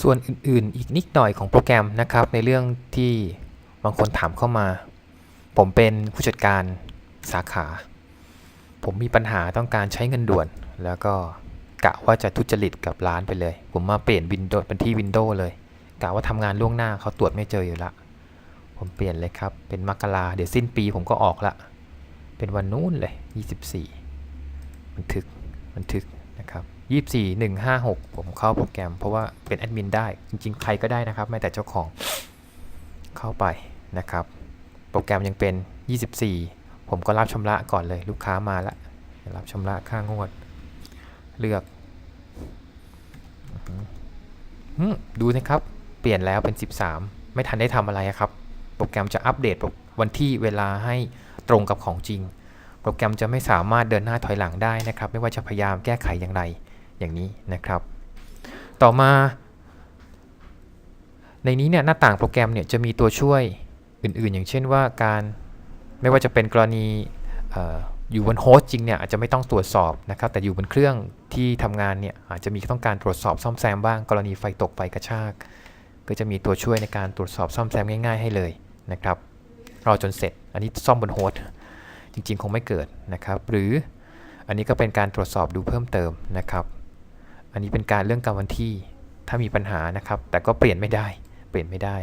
ส่วนอื่นๆ อีกนิดหน่อยของโปรแกรมนะครับ ในเรื่องที่บางคนถามเข้ามา ผมเป็นผู้จัดการสาขา ผมมีปัญหาต้องการใช้เงินด่วน แล้วก็กะว่าจะทุจริตกับร้านไปเลย ผมมาเปลี่ยนวินโดว์เป็นที่วินโดว์เลยกะว่าทำงานล่วงหน้าเขาตรวจไม่เจออยู่ละผมเปลี่ยนเลยครับ เป็นมกราเดี๋ยวสิ้นปีผมก็ออกละ เป็นวันนู้นเลย 24 บันทึก บันทึกนะครับ 24 156 ผมเข้าโปรแกรม เพราะว่าเป็นแอดมินได้ จริง ๆ ใครก็ได้นะครับ ไม่แต่เจ้าของเข้าไปนะครับ โปรแกรมยังเป็น 24 ผมก็รับชำระก่อนเลย ลูกค้ามาละรับชำระค่างวด เลือกดูนะครับ เปลี่ยนแล้วเป็น 13 ไม่ทันได้ทำอะไรครับ โปรแกรมจะอัปเดตวันที่เวลาให้ตรงกับของจริง โปรแกรมจะไม่สามารถเดินหน้าถอยหลังได้นะครับ ไม่ว่าจะพยายามแก้ไขอย่างไร อย่างนี้นะครับ ต่อมา ในนี้เนี่ยหน้าต่างโปรแกรมเนี่ยจะมีตัวช่วยอื่นๆ อย่างเช่นว่าการไม่ว่าจะเป็นกรณีอยู่บนโฮสต์จริงเนี่ยอาจจะไม่ต้องตรวจสอบนะครับ แต่อยู่บนเครื่องที่ทำงานเนี่ยอาจจะมีต้องการตรวจสอบซ่อมแซมบ้าง กรณีไฟตกไฟกระชาก ก็จะมีตัวช่วยในการตรวจสอบซ่อมแซมง่าย ๆ ให้เลยนะครับรอจนเสร็จ อันนี้ซ่อมบนโฮสต์จริงๆ คงไม่เกิดนะครับ หรืออันนี้ก็เป็นการตรวจสอบดูเพิ่มเติมนะครับ อันนี้เป็นการเรื่องการวันที่ถ้ามีปัญหานะครับ แต่ก็เปลี่ยนไม่ได้ เปลี่ยนไม่ได้